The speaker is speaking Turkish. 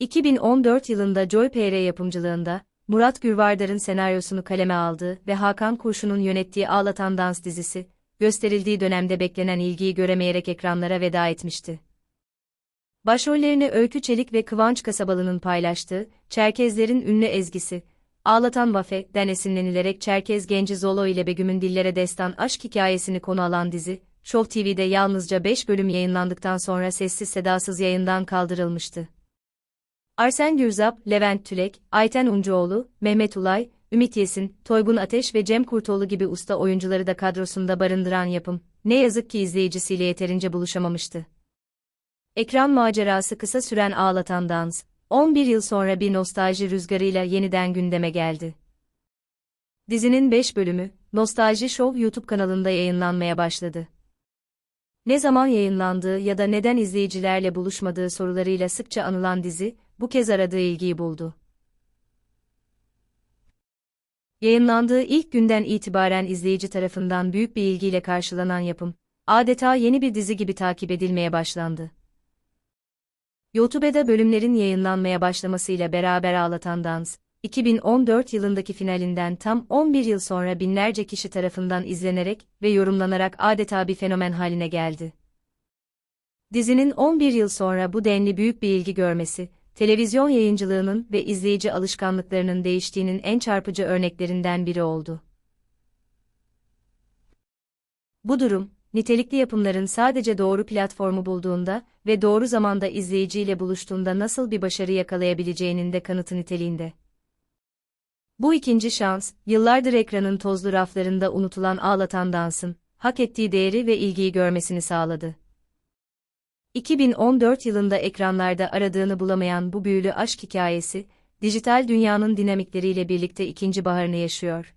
2014 yılında Joy PR yapımcılığında, Murat Gürvardar'ın senaryosunu kaleme aldığı ve Hakan Kurşun'un yönettiği Ağlatan Dans dizisi, gösterildiği dönemde beklenen ilgiyi göremeyerek ekranlara veda etmişti. Başrollerini Öykü Çelik ve Kıvanç Kasabalı'nın paylaştığı, Çerkezlerin ünlü ezgisi, Ağlatan Vafe'den esinlenilerek Çerkez genci Zolo ile Begüm'ün dillere destan aşk hikayesini konu alan dizi, Show TV'de yalnızca 5 bölüm yayınlandıktan sonra sessiz sedasız yayından kaldırılmıştı. Arsen Gürzap, Levent Tülek, Ayten Uncuoğlu, Mehmet Ulay, Ümit Yesin, Toygun Ateş ve Cem Kurtoğlu gibi usta oyuncuları da kadrosunda barındıran yapım, ne yazık ki izleyicisiyle yeterince buluşamamıştı. Ekran macerası kısa süren ağlatan dans, 11 yıl sonra bir nostalji rüzgarıyla yeniden gündeme geldi. Dizinin 5 bölümü, Nostalji Show YouTube kanalında yayınlanmaya başladı. Ne zaman yayınlandığı ya da neden izleyicilerle buluşmadığı sorularıyla sıkça anılan dizi, bu kez aradığı ilgiyi buldu. Yayınlandığı ilk günden itibaren izleyici tarafından büyük bir ilgiyle karşılanan yapım, adeta yeni bir dizi gibi takip edilmeye başlandı. YouTube'da bölümlerin yayınlanmaya başlamasıyla beraber Ağlatan Dans, 2014 yılındaki finalinden tam 11 yıl sonra binlerce kişi tarafından izlenerek ve yorumlanarak adeta bir fenomen haline geldi. Dizinin 11 yıl sonra bu denli büyük bir ilgi görmesi, televizyon yayıncılığının ve izleyici alışkanlıklarının değiştiğinin en çarpıcı örneklerinden biri oldu. Bu durum, nitelikli yapımların sadece doğru platformu bulduğunda ve doğru zamanda izleyiciyle buluştuğunda nasıl bir başarı yakalayabileceğinin de kanıtı niteliğinde. Bu ikinci şans, yıllardır ekranın tozlu raflarında unutulan ağlatan dansın, hak ettiği değeri ve ilgiyi görmesini sağladı. 2014 yılında ekranlarda aradığını bulamayan bu büyülü aşk hikayesi, dijital dünyanın dinamikleriyle birlikte ikinci baharını yaşıyor.